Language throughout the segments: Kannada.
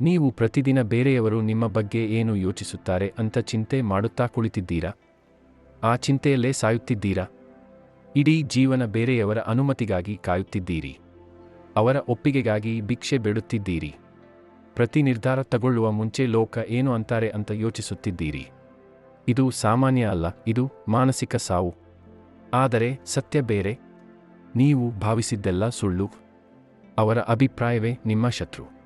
ನೀವು ಪ್ರತಿದಿನ ಬೇರೆಯವರು ನಿಮ್ಮ ಬಗ್ಗೆ ಏನು ಯೋಚಿಸುತ್ತಾರೆ ಅಂತ ಚಿಂತೆ ಮಾಡುತ್ತಾ ಕುಳಿತಿದ್ದೀರಾ? ಆ ಚಿಂತೆಯಲ್ಲೇ ಸಾಯುತ್ತಿದ್ದೀರಾ? ಇಡೀ ಜೀವನ ಬೇರೆಯವರ ಅನುಮತಿಗಾಗಿ ಕಾಯುತ್ತಿದ್ದೀರಿ. ಅವರ ಒಪ್ಪಿಗೆಗಾಗಿ ಭಿಕ್ಷೆ ಬೇಡುತ್ತಿದ್ದೀರಿ. ಪ್ರತಿ ನಿರ್ಧಾರ ತಗೊಳ್ಳುವ ಮುಂಚೆ ಲೋಕ ಏನು ಅಂತಾರೆ ಅಂತ ಯೋಚಿಸುತ್ತಿದ್ದೀರಿ. ಇದು ಸಾಮಾನ್ಯ ಅಲ್ಲ, ಇದು ಮಾನಸಿಕ ಸಾವು. ಆದರೆ ಸತ್ಯ ಬೇರೆ. ನೀವು ಭಾವಿಸಿದ್ದೆಲ್ಲ ಸುಳ್ಳು. ಅವರ ಅಭಿಪ್ರಾಯವೇ ನಿಮ್ಮ ಶತ್ರು.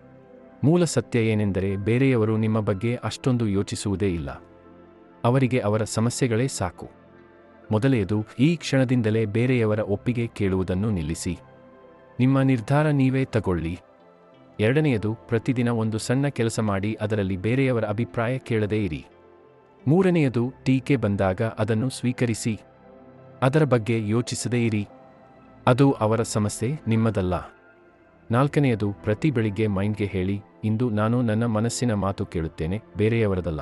ಮೂಲ ಸತ್ಯ ಏನೆಂದರೆ ಬೇರೆಯವರು ನಿಮ್ಮ ಬಗ್ಗೆ ಅಷ್ಟೊಂದು ಯೋಚಿಸುವುದೇ ಇಲ್ಲ. ಅವರಿಗೆ ಅವರ ಸಮಸ್ಯೆಗಳೇ ಸಾಕು. ಮೊದಲೆಯದು ಈ ಕ್ಷಣದಿಂದಲೇ ಬೇರೆಯವರ ಒಪ್ಪಿಗೆ ಕೇಳುವುದನ್ನು ನಿಲ್ಲಿಸಿ. ನಿಮ್ಮ ನಿರ್ಧಾರ ನೀವೇ ತಗೊಳ್ಳಿ. ಎರಡನೆಯದು, ಪ್ರತಿದಿನ ಒಂದು ಸಣ್ಣ ಕೆಲಸ ಮಾಡಿ ಅದರಲ್ಲಿ ಬೇರೆಯವರ ಅಭಿಪ್ರಾಯ ಕೇಳದೇ ಇರಿ. ಮೂರನೆಯದು, ಟೀಕೆ ಬಂದಾಗ ಅದನ್ನು ಸ್ವೀಕರಿಸಿ. ಅದರ ಬಗ್ಗೆ ಯೋಚಿಸದೇ ಇರಿ. ಅದು ಅವರ ಸಮಸ್ಯೆ, ನಿಮ್ಮದಲ್ಲ. ನಾಲ್ಕನೆಯದು ಪ್ರತಿ ಬೆಳಿಗ್ಗೆ ಮೈಂಡ್ಗೆ ಹೇಳಿ, ಇಂದು ನಾನು ನನ್ನ ಮನಸ್ಸಿನ ಮಾತು ಕೇಳುತ್ತೇನೆ, ಬೇರೆಯವರದಲ್ಲ.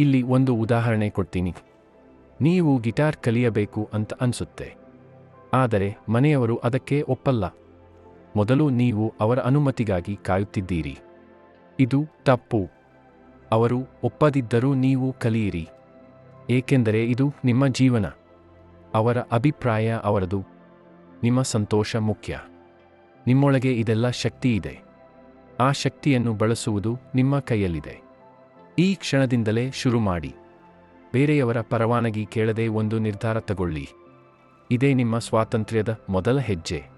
ಇಲ್ಲಿ ಒಂದು ಉದಾಹರಣೆ ಕೊಡ್ತೀನಿ. ನೀವು ಗಿಟಾರ್ ಕಲಿಯಬೇಕು ಅಂತ ಅನ್ಸುತ್ತೆ. ಆದರೆ ಮನೆಯವರು ಅದಕ್ಕೆ ಒಪ್ಪಲ್ಲ. ಮೊದಲು ನೀವು ಅವರ ಅನುಮತಿಗಾಗಿ ಕಾಯುತ್ತಿದ್ದೀರಿ. ಇದು ತಪ್ಪು. ಅವರು ಒಪ್ಪದಿದ್ದರೂ ನೀವು ಕಲಿಯಿರಿ. ಏಕೆಂದರೆ ಇದು ನಿಮ್ಮ ಜೀವನ. ಅವರ ಅಭಿಪ್ರಾಯ ಅವರದು. ನಿಮ್ಮ ಸಂತೋಷ ಮುಖ್ಯ. ನಿಮ್ಮೊಳಗೆ ಇದೆಲ್ಲ ಶಕ್ತಿ ಇದೆ ಆ ಶಕ್ತಿಯನ್ನು ಬಳಸುವುದು ನಿಮ್ಮ ಕೈಯಲ್ಲಿದೆ. ಈ ಕ್ಷಣದಿಂದಲೇ ಶುರು ಮಾಡಿ ಬೇರೆಯವರ ಪರವಾನಗಿ ಕೇಳದೆ ಒಂದು ನಿರ್ಧಾರ ತಗೊಳ್ಳಿ. ಇದೇ ನಿಮ್ಮ ಸ್ವಾತಂತ್ರ್ಯದ ಮೊದಲ ಹೆಜ್ಜೆ.